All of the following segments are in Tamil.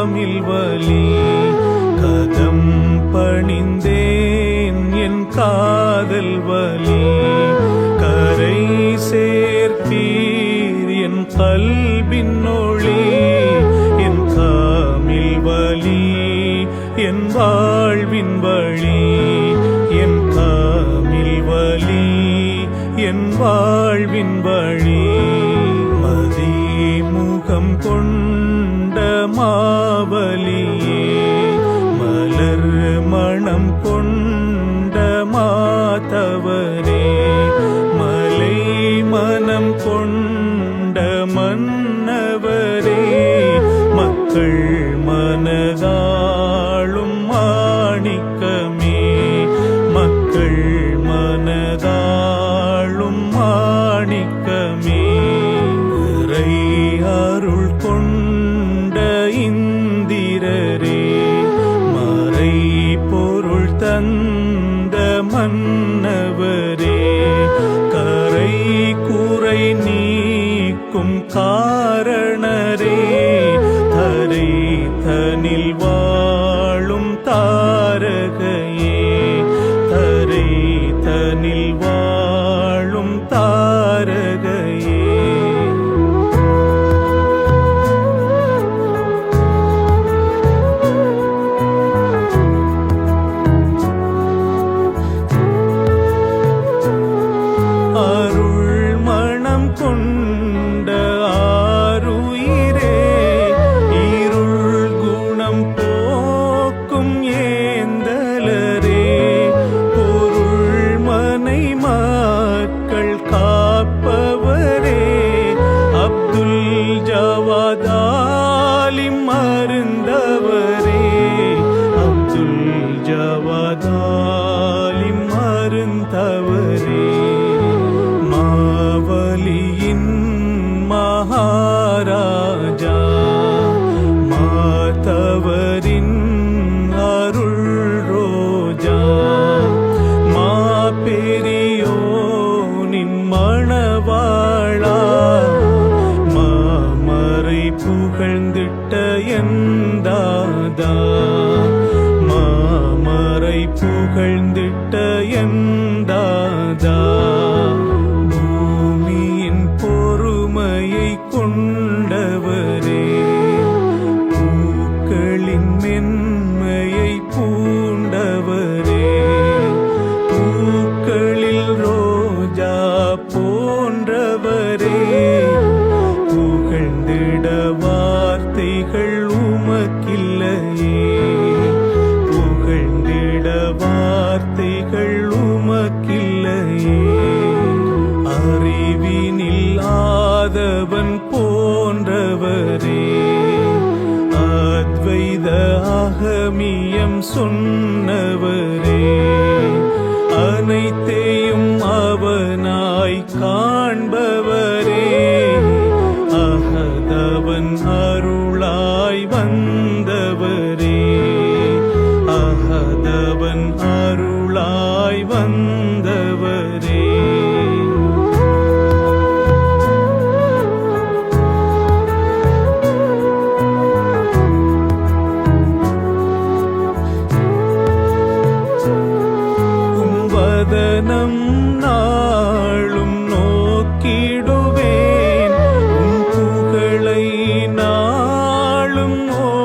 கலாமில் வலி கதம் பணிந்தேன் என் காதல் வலி. கரை சேர்த்தீர் என் கல்பின் ஒளி என் காமில் வலி என் வாழ்வின் வழி. बली அனைத்தையும் அவனாய் காண்பவரே. Ölüm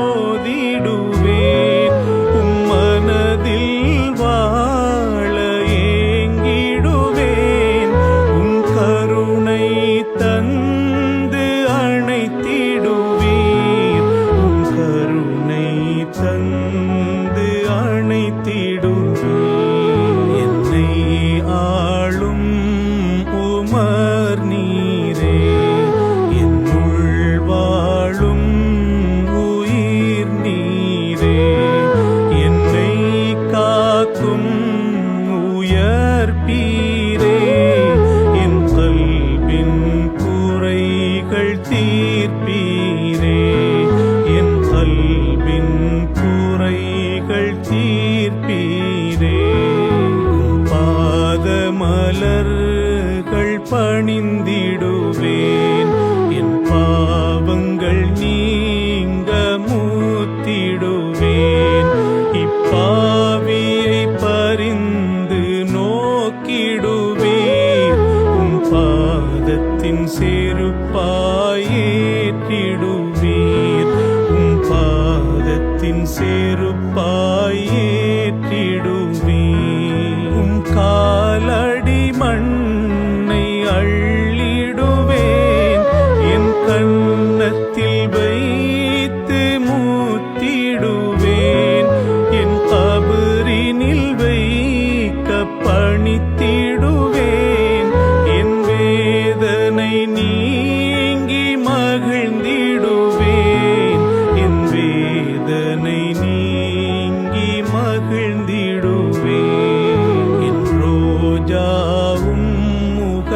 செல்வத்தின் சேருப்பாயேற்றி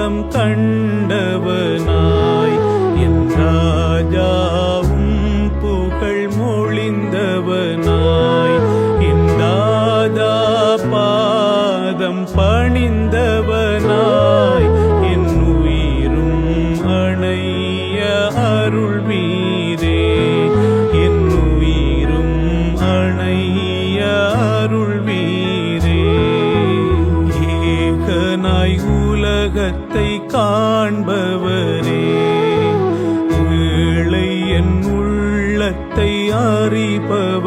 காலம் கண்டவனாய். என் ராஜாவும் புகழ் மொழிந்தவனாய். என் தாதா பாதம் பணிந்தவனாய். என் உயிரும் அணைய அருள்வீ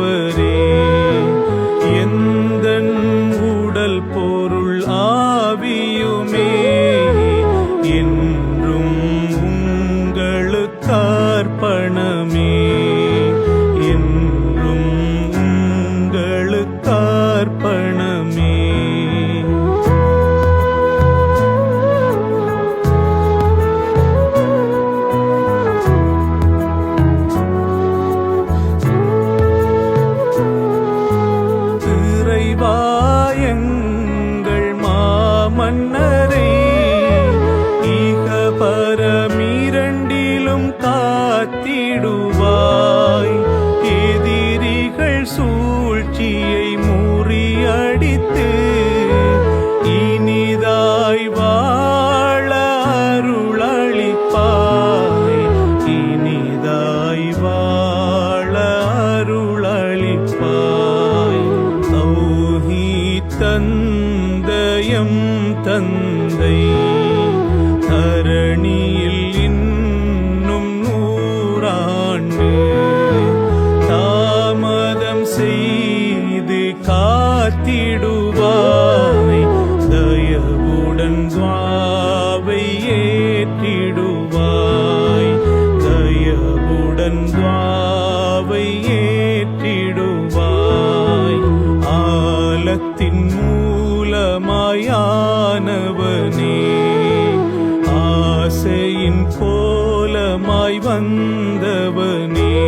Calvary. காத்திடுவாய். தயவுடன் துவாவை ஏற்றிடுவாய். தயவுடன் துவாவை ஏற்றிடுவாய். ஆலத்தின் மூலமாயானவனே ஆசையின் கோலமாய் வந்தவனே.